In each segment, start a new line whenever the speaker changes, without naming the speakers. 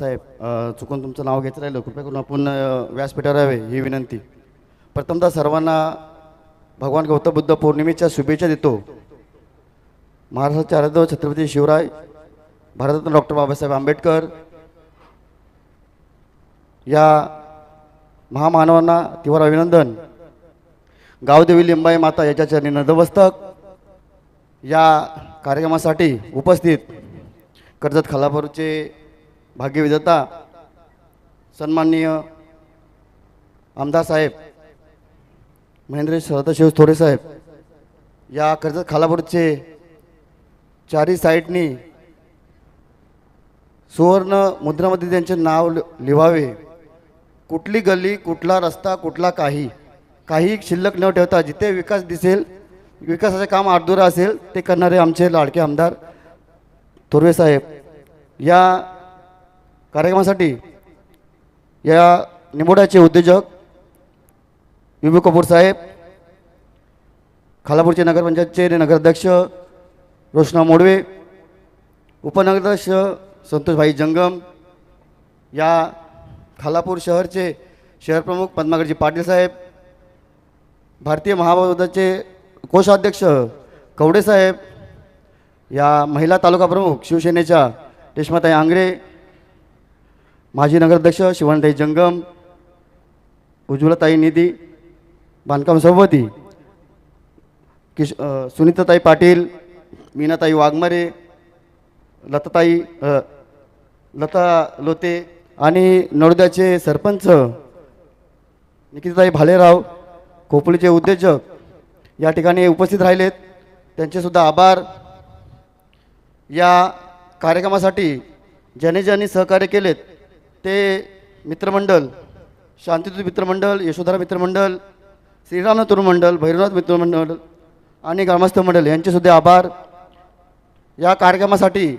साहेब चुकून तुमचं नाव घेत राहिलं. कृपया करून आपण व्यासपीठावर यावे ही विनंती. प्रथमतः सर्वांना भगवान गौतम बुद्ध पौर्णिमेच्या शुभेच्छा देतो. महाराष्ट्राचे आराध्य छत्रपती शिवराय भारतरत्न डॉक्टर बाबासाहेब आंबेडकर या महामानवांना तीव्र अभिनंदन. गावदेवी लिंबाई माता याच्या चरणी नदमस्तक या कार्यक्रमासाठी उपस्थित कर्जत खालापूरचे भाग्यविजेता सन्माननीय आमदार साहेब महेंद्र सदाशिव थोडे साहेब या कर्जत खालापूरचे चारही साईडनी सुवर्ण मुद्रामध्ये त्यांचे नाव लिवावे. लिहावे कुठली गल्ली कुठला रस्ता कुठला काही काही शिल्लक न ठेवता जिथे विकास दिसेल विकासाचे काम अधुरं असेल ते करणारे आमचे लाडके आमदार थोरवे साहेब. या कार्यक्रमासाठी या निमोड्याचे उद्योजक विभू कपूर साहेब खालापूरचे नगरपंचायतचे नगराध्यक्ष रोशना मोडवे उपनगराध्यक्ष संतोषभाई जंगम या खालापूर शहरचे शहरप्रमुख पद्मागडजी पाटील साहेब भारतीय महाबोधाचे कोषाध्यक्ष कवडे साहेब या महिला तालुका प्रमुख शिवसेनेच्या रेश्माताई आंग्रे माजी नगराध्यक्ष शिवणताई जंगम उज्ज्वलताई निधी बांधकाम सभापती किश सुनीताताई पाटील मीनाताई वाघमारे लताताई लता लोते आणि नडोद्याचे सरपंच निकिताताई भालेराव खोपळीचे उद्योजक या ठिकाणी उपस्थित राहिलेत. त्यांचेसुद्धा आभार. या कार्यक्रमासाठी ज्याने ज्यांनी सहकार्य केलेत ते मित्रमंडळ शांतिदूत मित्रमंडळ यशोधरा मित्रमंडळ श्रीराम तरुण मंडळ भैरवनाथ मित्रमंडळ आणि ग्रामस्थ मंडळ यांचेसुद्धा आभार. या कार्यक्रमासाठी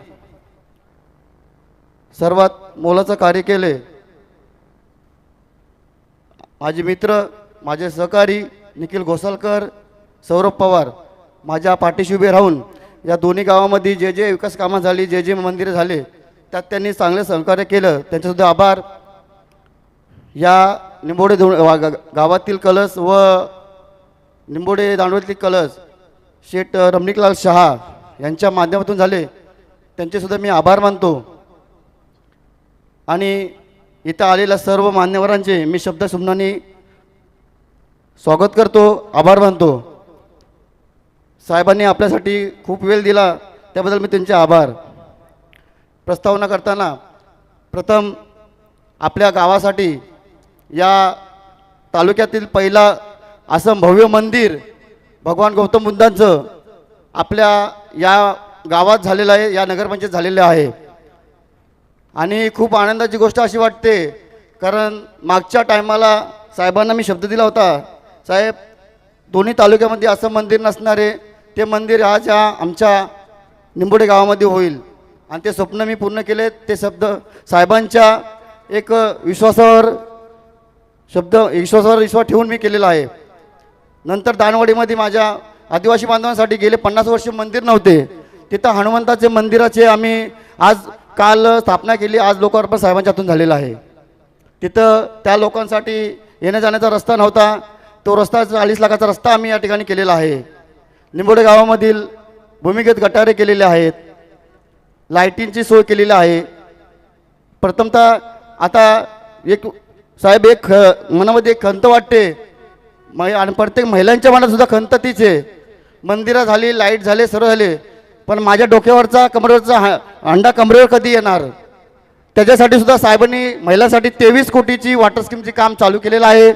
सर्वात मोलाचं कार्य केले माझे मित्र माझे सहकारी निखिल घोसालकर सौरभ पवार माझ्या पाठीशी उभे राहून या दोन्ही गावामध्ये जे जे विकास कामं झाली जे जे मंदिरं झाले त्यात त्यांनी चांगले सहकार्य केलं. त्यांच्यासुद्धा आभार. या निंबोडे धु वा- गा- गावातील कलस व निंबोडे दांडवतील कलस शेठ रमणिकलाल शहा यांच्या माध्यमातून झाले. त्यांचेसुद्धा मी आभार मानतो. आणि इथं आलेल्या सर्व मान्यवरांचे मी शब्दसुमनाने स्वागत करतो आभार मानतो. साहेबांनी आपल्यासाठी खूप वेळ दिला त्याबद्दल मी त्यांचे आभार. प्रस्तावना करताना प्रथम आपल्या गावासाठी या तालुक्यातील पहिला असं भव्य मंदिर भगवान गौतम बुद्धांचं आपल्या या गावात झालेलं आहे या नगरपंचायत झालेलं आहे. आणि खूप आनंदाची गोष्ट अशी वाटते कारण मागच्या टायमाला साहेबांना मी शब्द दिला होता साहेब दोन्ही तालुक्यामध्ये असं मंदिर नसणारे ते मंदिर आज या आमच्या निंबोडे गावामध्ये होईल. आणि ते स्वप्न मी पूर्ण केले. ते शब्द साहेबांच्या एक विश्वासावर शब्द विश्वासावर विश्वास ठेवून मी केलेला आहे. नंतर दानवाडीमध्ये माझ्या आदिवासी बांधवांसाठी गेले. पन्नास वर्ष मंदिर नव्हते. तिथं हनुमंताचे मंदिराचे आम्ही आज काल स्थापना केली. आज लोकार्पण साहेबांच्या हातून झालेला आहे. तिथं त्या लोकांसाठी येण्या जाण्याचा रस्ता नव्हता. तो रस्ता चाळीस लाखाचा रस्ता आम्ही या ठिकाणी केलेला आहे. निंबोडे गावामधील भूमिगत गटारे केलेले आहेत. लाईटींची सोय केलेली आहे. प्रथमतः आता एक साहेब एक ख- मनामध्ये एक खंत वाटते. मै आणि प्रत्येक महिलांच्या मनात सुद्धा खंत तीच आहे. मंदिरं झाली लाइट झाले सर्व झाले. पण माझ्या डोक्यावरचा कमरेवरचा हा अंडा कमरेवर कधी येणार? त्याच्यासाठी सुद्धा साहेबांनी महिलांसाठी तेवीस कोटीची वॉटर स्कीमची काम चालू केलेलं आहे.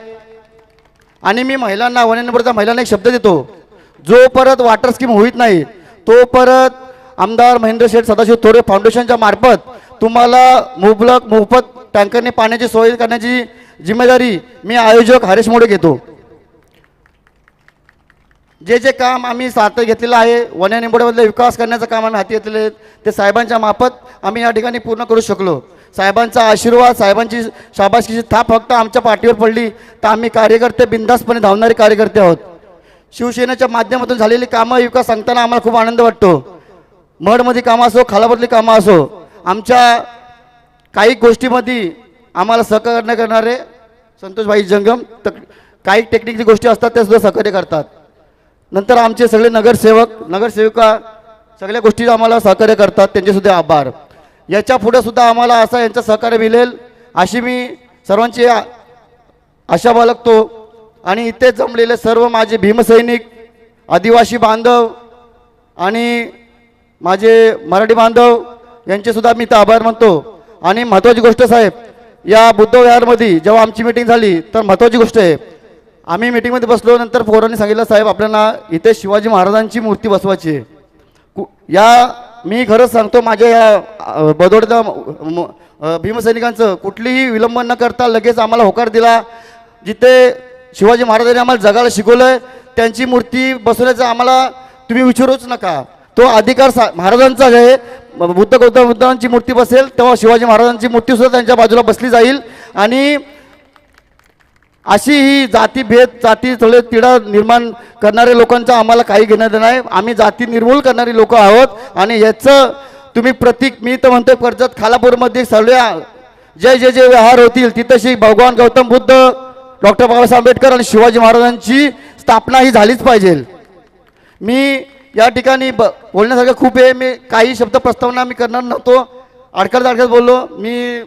आणि मी महिलांना वन नंबरचा महिलांना एक शब्द देतो. जो परत वॉटर स्कीम होईत नाही तो परत आमदार महेंद्र शेठ सदाशिव थोरे फाउंडेशनच्या मार्फत तुम्हाला मुबलक मोफत टँकरने पाण्याची सोय करण्याची जिम्मेदारी मी आयोजक हरेश मोडे घेतो. जे जे काम आम्ही साथ घेतलेलं आहे वन्या निंबोड्यामधले विकास करण्याचं काम आम्ही हाती घेतलेले आहेत ते साहेबांच्या माफत आम्ही या ठिकाणी पूर्ण करू शकलो. साहेबांचा आशीर्वाद साहेबांची शाबासकीची थाप फक्त आमच्या पाठीवर पडली तर आम्ही कार्यकर्ते बिंदासपणे धावणारे कार्यकर्ते आहोत. शिवसेनेच्या माध्यमातून झालेली कामं विकास सांगताना आम्हाला खूप आनंद वाटतो. मडमध्ये कामं असो खालावरली कामं असो आमच्या काही गोष्टीमध्ये आम्हाला सहकार्य करणारे संतोषभाई जंगम तर काही टेक्निकची गोष्टी असतात त्या सुद्धा सहकार्य करतात. नंतर आमचे सगळे नगरसेवक नगरसेविका सगळ्या गोष्टी आम्हाला सहकार्य करतात त्यांचेसुद्धा आभार. याच्यापुढे सुद्धा आम्हाला असा यांचं सहकार्य मिळेल अशी मी सर्वांची आशा बाळगतो. आणि इथे जमलेले सर्व माझे भीमसैनिक आदिवासी बांधव आणि माझे मराठी बांधव यांचेसुद्धा मी तर आभार मानतो. आणि महत्त्वाची गोष्ट साहेब या बुद्ध विहारमध्ये जेव्हा आमची मिटिंग झाली तर महत्त्वाची गोष्ट आहे. आम्ही मिटिंगमध्ये बसलो नंतर पोरांनी सांगितलं साहेब आपल्याला इथे शिवाजी महाराजांची मूर्ती बसवायची आहे. कु- या मी खरंच सांगतो माझ्या या अ, बदोडच्या भीमसैनिकांचं कुठलीही विलंब न करता लगेच आम्हाला होकार दिला. जिथे शिवाजी महाराजांनी आम्हाला जगायला शिकवलं त्यांची मूर्ती बसवण्याचं आम्हाला तुम्ही विचारूच नका. तो अधिकार सा महाराजांचा आहे बुद्ध गौतम बुद्धांची मूर्ती बसेल तेव्हा शिवाजी महाराजांची मूर्ती सुद्धा त्यांच्या बाजूला बसली जाईल. आणि अशी ही जातीभेद जाती थोडे तिढा निर्माण करणारे लोकांचा आम्हाला काही घेणं देणं नाही. आम्ही जाती निर्मूल करणारी लोक आहोत. आणि याचं तुम्ही प्रतीक मी तर म्हणतोय कर्जत खालापूरमध्ये सगळ्या जे जे जे व्यवहार होतील तिथंशी भगवान गौतम बुद्ध डॉक्टर बाबासाहेब आंबेडकर आणि शिवाजी महाराजांची स्थापना ही झालीच पाहिजे. मी या ठिकाणी ब बोलण्यासारखं खूप आहे. मी काही शब्द प्रस्तावना मी करणार नव्हतो. अडकत अडकत बोललो. मी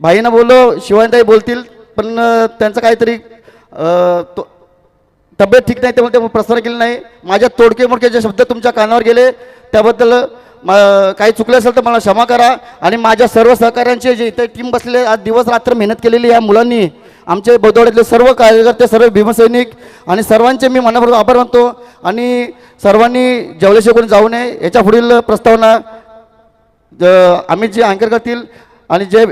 भाईंना बोललो शिवाजीताई बोलतील पण त्यांचं काहीतरी तो तब्येत ठीक नाही त्यामुळे ते प्रसार केले नाही. माझ्या तोडके मोडके जे शब्द तुमच्या कानावर गेले त्याबद्दल म- काही चुकले असेल तर मला क्षमा करा. आणि माझ्या सर्व सहकाऱ्यांचे जे इथे टीम बसलेले आज दिवस रात्र मेहनत केलेली या मुलांनी आमचे बदोड्यातले सर्व कार्यकर्ते सर्व भीमसैनिक आणि सर्वांचे मी मनापूर्वक आभार मानतो. आणि सर्वांनी जेवल्याशिवाय जाऊ नये याच्या पुढील प्रस्तावना ज- आम्ही जे अँकर करतील आणि जे